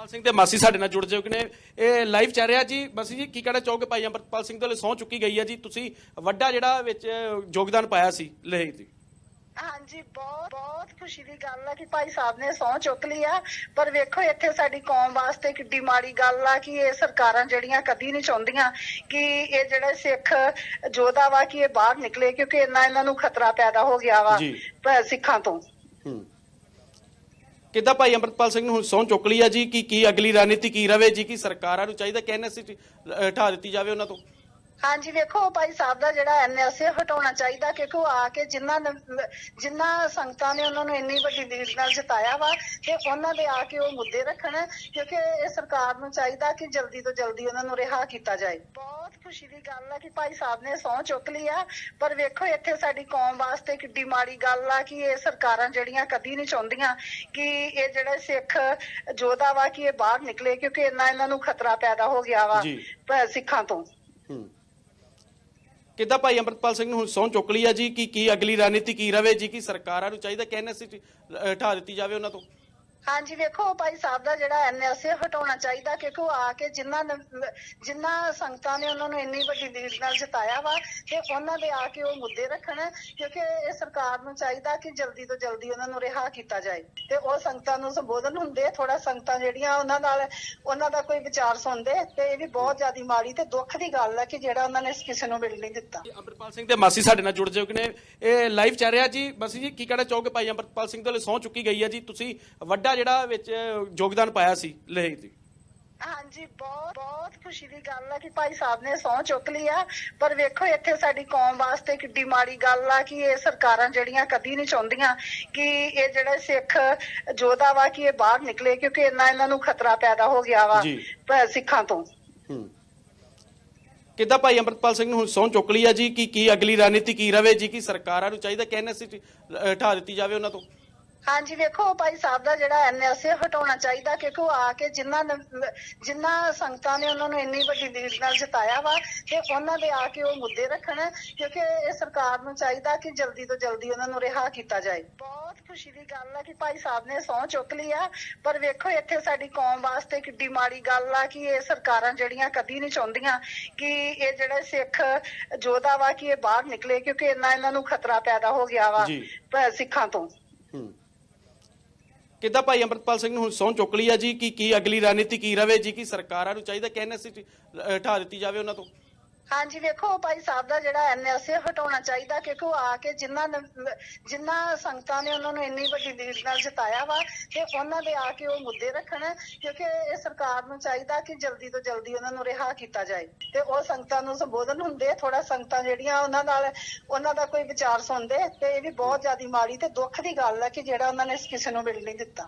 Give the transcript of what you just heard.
ਅੰਮ੍ਰਿਤਪਾਲ ਸਿੰਘ ਤੇ ਮਾਸੀ ਸਾਡੇ ਨਾਲ ਜੁੜ ਜਾਓ ਕਿ ਨੇ ਇਹ ਲਾਈਵ ਚੱਲ ਰਿਹਾ ਜੀ। ਮਾਸੀ ਜੀ ਕੀ ਕਹਿਣਾ ਚਾਹੋਗੇ ਭਾਈ ਅੰਮ੍ਰਿਤਪਾਲ ਸਿੰਘ ਦੇ ਲਈ ਸਹੁੰ ਚੁੱਕੀ ਗਈ ਹੈ ਜੀ। ਤੁਸੀਂ ਵੱਡਾ ਜਿਹੜਾ ਵਿੱਚ ਯੋਗਦਾਨ ਪਾਇਆ ਸੀ ਲਈ ਜੀ। ਹਾਂਜੀ ਬਹੁਤ ਬਹੁਤ ਖੁਸ਼ੀ ਦੀ ਗੱਲ ਆ ਕਿ ਭਾਈ ਸਾਹਿਬ ਨੇ ਸਹੁੰ ਚੁੱਕ ਲਈ ਆ। ਪਰ ਵੇਖੋ ਇੱਥੇ ਸਾਡੀ ਕੌਮ ਵਾਸਤੇ ਕਿੱਡੀ ਮਾੜੀ ਗੱਲ ਆ ਕਿ ਇਹ ਸਰਕਾਰਾਂ ਜਿਹੜੀਆਂ ਕਦੀ ਨਹੀਂ ਚਾਹੁੰਦੀਆਂ ਕਿ ਇਹ ਜਿਹੜਾ ਸਿੱਖ ਜੋਧਾ ਵਾ ਕਿ ਇਹ ਬਾਹਰ ਨਿਕਲੇ ਕਿਉਂਕਿ ਇੰਨਾ ਇਹਨਾਂ ਨੂੰ ਖਤਰਾ ਪੈਦਾ ਹੋ ਗਿਆ ਵਾ ਸਿੱਖਾਂ ਤੋਂ। ਹੂੰ। ਕਿੱਦਾਂ ਭਾਈ ਅੰਮ੍ਰਿਤਪਾਲ ਸਿੰਘ ਨੂੰ ਹੁਣ ਸਹੁੰ ਚੁੱਕ ਲਈ ਆ ਜੀ? ਕੀ ਕੀ ਅਗਲੀ ਰਣਨੀਤੀ ਕੀ ਰਵੇ ਜੀ? ਕੀ ਸਰਕਾਰਾਂ ਨੂੰ ਚਾਹੀਦਾ ਕਿ ਐਨਐਸਸੀ ਹਟਾ ਦਿੱਤੀ ਜਾਵੇ ਉਹਨਾਂ ਤੋਂ? ਹਾਂਜੀ ਵੇਖੋ ਭਾਈ ਸਾਹਿਬ ਦਾ ਜਿਹੜਾ ਐਨਐਸਏ ਹਟਾਉਣਾ ਚਾਹੀਦਾ ਕਿਉਂਕਿ ਉਹ ਆ ਕੇ ਜਿਨ੍ਹਾਂ ਨੇ- ਜਿਨ੍ਹਾਂ ਸੰਗਤਾਂ ਨੇ ਉਹਨਾਂ ਨੂੰ ਇੰਨੀ ਵੱਡੀ ਲੀਡ ਨਾਲ ਜਿਤਾਇਆ ਵਾ ਤੇ ਉਹਨਾਂ ਦੇ ਆ ਕੇ ਉਹ ਮੁੱਦੇ ਰੱਖਣ ਕਿਉਂਕਿ ਇਹ ਸਰਕਾਰ ਨੂੰ ਚਾਹੀਦਾ ਕਿ ਜਲਦੀ ਤੋਂ ਜਲਦੀ ਉਹਨਾਂ ਨੂੰ ਰਿਹਾ ਕੀਤਾ ਜਾਏ। ਬਹੁਤ ਖੁਸ਼ੀ ਦੀ ਗੱਲ ਆ ਕਿ ਭਾਈ ਸਾਹਿਬ ਨੇ ਸਹੁੰ ਚੁੱਕ ਲਈ ਆ ਪਰ ਵੇਖੋ ਇੱਥੇ ਸਾਡੀ ਕੌਮ ਵਾਸਤੇ ਕਿੱਡੀ ਮਾੜੀ ਗੱਲ ਆ ਕਿ ਇਹ ਸਰਕਾਰਾਂ ਜਿਹੜੀਆਂ ਕਦੀ ਨਹੀਂ ਚਾਹੁੰਦੀਆਂ ਕਿ ਇਹ ਜਿਹੜਾ ਸਿੱਖ ਜੋਧਾ ਵਾ ਕਿ ਇਹ ਬਾਹਰ ਨਿਕਲੇ ਕਿਉਂਕਿ ਇੰਨਾ ਇਹਨਾਂ ਨੂੰ ਖਤਰਾ ਪੈਦਾ ਹੋ ਗਿਆ ਵਾ ਸਿੱਖਾਂ ਤੋਂ। ਹੂੰ। ਕਿੱਦਾਂ ਭਾਈ ਅੰਮ੍ਰਿਤਪਾਲ ਸਿੰਘ ਨੂੰ ਹੁਣ ਸਹੁੰ ਚੁੱਕ ਲਈ ਆ ਜੀ? ਕਿ ਕੀ ਅਗਲੀ ਰਣਨੀਤੀ ਕੀ ਰਵੇ ਜੀ? ਕਿ ਸਰਕਾਰਾਂ ਨੂੰ ਚਾਹੀਦਾ ਕਿ ਐਨਐਸਸੀ ਹਟਾ ਦਿੱਤੀ ਜਾਵੇ ਉਹਨਾਂ ਤੋਂ? ਹਾਂਜੀ, ਵੇਖੋ, ਭਾਈ ਸਾਹਿਬ ਦਾ ਜਿਹੜਾ ਐਨਐਸਏ ਹਟਾਉਣਾ ਚਾਹੀਦਾ, ਕਿਉਂਕਿ ਉਹ ਆ ਕੇ ਜਿਨ੍ਹਾਂ ਜਿਨ੍ਹਾਂ ਸੰਗਤਾਂ ਨੇ ਉਹਨਾਂ ਨੂੰ ਇੰਨੀ ਵੱਡੀ ਲੀਡ ਨਾਲ ਜਿਤਾਇਆ ਵਾ, ਤੇ ਉਹਨਾਂ ਦੇ ਆ ਕੇ ਉਹ ਮੁੱਦੇ ਰੱਖਣ, ਕਿਉਂਕਿ ਇਹ ਸਰਕਾਰ ਨੂੰ ਚਾਹੀਦਾ ਕਿ ਜਲਦੀ ਤੋਂ ਜਲਦੀ ਉਹਨਾਂ ਨੂੰ ਰਿਹਾ ਕੀਤਾ ਜਾਏ। ਤੇ ਉਹ ਸੰਗਤਾਂ ਨੂੰ ਸੰਬੋਧਨ ਹੁੰਦੇ ਥੋੜਾ ਸੰਗਤਾਂ ਜਿਹੜੀਆਂ ਉਹਨਾਂ ਨਾਲ, ਉਹਨਾਂ ਦਾ ਕੋਈ ਵਿਚਾਰ ਸੁਣਦੇ, ਤੇ ਇਹ ਵੀ ਬਹੁਤ ਜ਼ਿਆਦਾ ਮਾੜੀ ਤੇ ਦੁੱਖ ਦੀ ਗੱਲ ਹੈ ਕਿ ਜਿਹੜਾ ਉਹਨਾਂ ਨੇ ਕਿਸੇ ਨੂੰ ਮਿਲ ਨਹੀਂ ਦਿੱਤਾ। ਅੰਮ੍ਰਿਤਪਾਲ ਸਿੰਘ ਤੇ ਮਾਸੀ ਸਾਡੇ ਨਾਲ ਜੁੜ ਜਾਓ ਕਿ ਨੇ ਇਹ ਲਾਈਵ ਚੱਲ ਰਿਹਾ ਜੀ। ਮਾਸੀ ਜੀ, ਕੀ ਕਹਿਣਾ ਚਾਹੋਗੇ? ਭਾਈ ਅੰਮ੍ਰਿਤਪਾਲ ਸਿੰਘ ਦੇ ਲਈ ਸਹੁੰ ਚੁੱਕੀ ਗਈ ਹੈ ਜੀ। ਤੁਸੀਂ ਵੱਡਾ ਜਿਹੜਾ ਵਿੱਚ ਯੋਗਦਾਨ ਪਾਇਆ ਸੀ ਲਈ ਜੀ। ਹਾਂਜੀ ਬਹੁਤ ਬਹੁਤ ਖੁਸ਼ੀ ਦੀ ਗੱਲ ਆ ਕਿ ਭਾਈ ਸਾਹਿਬ ਨੇ ਸਹੁੰ ਚੁੱਕ ਲਈ ਆ। ਪਰ ਵੇਖੋ ਇੱਥੇ ਸਾਡੀ ਕੌਮ ਵਾਸਤੇ ਕਿੱਡੀ ਮਾੜੀ ਗੱਲ ਆ ਕਿ ਇਹ ਸਰਕਾਰਾਂ ਜਿਹੜੀਆਂ ਕਦੀ ਨਹੀਂ ਚਾਹੁੰਦੀਆਂ ਕਿ ਇਹ ਜਿਹੜਾ ਸਿੱਖ ਜੋਧਾ ਵਾ ਕਿ ਇਹ ਬਾਹਰ ਨਿਕਲੇ ਕਿਉਂਕਿ ਇੰਨਾ ਇਹਨਾਂ ਨੂੰ ਖਤਰਾ ਪੈਦਾ ਹੋ ਗਿਆ ਵਾ ਜੀ। ਸਿੱਖਾਂ ਤੋਂ। ਹੂੰ। ਕਿੱਦਾਂ ਭਾਈ ਅੰਮ੍ਰਿਤਪਾਲ ਸਿੰਘ ਨੂੰ ਹੁਣ ਸਹੁੰ ਚੁੱਕ ਲਈ ਹੈ ਜੀ? ਕੀ ਕੀ ਅਗਲੀ ਰਣਨੀਤੀ ਕੀ ਰਵੇ ਜੀ? ਕੀ ਸਰਕਾਰਾਂ ਨੂੰ ਚਾਹੀਦਾ ਕਿ ਐਨਐਸਸੀ ਹਟਾ ਦਿੱਤੀ ਜਾਵੇ ਉਹਨਾਂ ਤੋਂ? ਹਾਂਜੀ ਵੇਖੋ ਭਾਈ ਸਾਹਿਬ ਦਾ ਜਿਹੜਾ ਐਨਐਸਏ ਹਟਾਉਣਾ ਚਾਹੀਦਾ ਕਿਉਂਕਿ ਉਹ ਆ ਕੇ ਜਿਨ੍ਹਾਂ ਨੇ- ਜਿਨ੍ਹਾਂ ਸੰਗਤਾਂ ਨੇ ਉਹਨਾਂ ਨੂੰ ਇੰਨੀ ਵੱਡੀ ਲੀਡ ਨਾਲ ਜਿਤਾਇਆ ਵਾ ਤੇ ਉਹਨਾਂ ਦੇ ਆ ਕੇ ਉਹ ਮੁੱਦੇ ਰੱਖਣ ਕਿਉਂਕਿ ਇਹ ਸਰਕਾਰ ਨੂੰ ਚਾਹੀਦਾ ਕਿ ਜਲਦੀ ਤੋਂ ਜਲਦੀ ਉਹਨਾਂ ਨੂੰ ਰਿਹਾ ਕੀਤਾ ਜਾਏ। ਬਹੁਤ ਖੁਸ਼ੀ ਦੀ ਗੱਲ ਆ ਕਿ ਭਾਈ ਸਾਹਿਬ ਨੇ ਸਹੁੰ ਚੁੱਕ ਲਈ ਆ ਪਰ ਵੇਖੋ ਇੱਥੇ ਸਾਡੀ ਕੌਮ ਵਾਸਤੇ ਕਿੱਡੀ ਮਾੜੀ ਗੱਲ ਆ ਕਿ ਇਹ ਸਰਕਾਰਾਂ ਜਿਹੜੀਆਂ ਕਦੀ ਨਹੀਂ ਚਾਹੁੰਦੀਆਂ ਕਿ ਇਹ ਜਿਹੜਾ ਸਿੱਖ ਜੋਧਾ ਵਾ ਕਿ ਇਹ ਬਾਹਰ ਨਿਕਲੇ ਕਿਉਂਕਿ ਇੰਨਾ ਇਹਨਾਂ ਨੂੰ ਖਤਰਾ ਪੈਦਾ ਹੋ ਗਿਆ ਵਾ ਸਿੱਖਾਂ ਤੋਂ। ਕਿੱਦਾਂ ਭਾਈ ਅੰਮ੍ਰਿਤਪਾਲ ਸਿੰਘ ਨੂੰ ਹੁਣ ਸਹੁੰ ਚੁੱਕ ਲਈ ਆ ਜੀ? ਕੀ ਕੀ ਅਗਲੀ ਰਣਨੀਤੀ ਕੀ ਰਵੇ ਜੀ? ਕੀ ਸਰਕਾਰਾਂ ਨੂੰ ਚਾਹੀਦਾ ਕਿ ਐਨਐਸਸੀ ਹਟਾ ਦਿੱਤੀ ਜਾਵੇ ਉਹਨਾਂ ਤੋਂ? ਹਾਂਜੀ, ਵੇਖੋ ਭਾਈ ਸਾਹਿਬ ਦਾ ਜਿਹੜਾ ਐਨਐਸਏ ਹਟਾਉਣਾ ਚਾਹੀਦਾ, ਕਿਉਂਕਿ ਉਹ ਆ ਕੇ ਜਿਨ੍ਹਾਂ ਨੇ- ਜਿਨ੍ਹਾਂ ਸੰਗਤਾਂ ਨੇ ਉਹਨਾਂ ਨੂੰ ਇੰਨੀ ਵੱਡੀ ਲੀਡ ਨਾਲ ਜਿਤਾਇਆ ਵਾ, ਤੇ ਉਹਨਾਂ ਦੇ ਆ ਕੇ ਉਹ ਮੁੱਦੇ ਰੱਖਣ, ਕਿਉਂਕਿ ਇਹ ਸਰਕਾਰ ਨੂੰ ਚਾਹੀਦਾ ਕਿ ਜਲਦੀ ਤੋਂ ਜਲਦੀ ਉਹਨਾਂ ਨੂੰ ਰਿਹਾ ਕੀਤਾ ਜਾਏ। ਤੇ ਉਹ ਸੰਗਤਾਂ ਨੂੰ ਸੰਬੋਧਨ ਹੁੰਦੇ ਥੋੜਾ ਸੰਗਤਾਂ ਜਿਹੜੀਆਂ ਉਹਨਾਂ ਨਾਲ, ਉਹਨਾਂ ਦਾ ਕੋਈ ਵਿਚਾਰ ਸੁਣਦੇ, ਤੇ ਇਹ ਵੀ ਬਹੁਤ ਜ਼ਿਆਦਾ ਮਾੜੀ ਤੇ ਦੁੱਖ ਦੀ ਗੱਲ ਹੈ ਕਿ ਜਿਹੜਾ ਉਹਨਾਂ ਨੇ ਕਿਸੇ ਨੂੰ ਮਿਲ ਨਹੀਂ ਦਿੱਤਾ।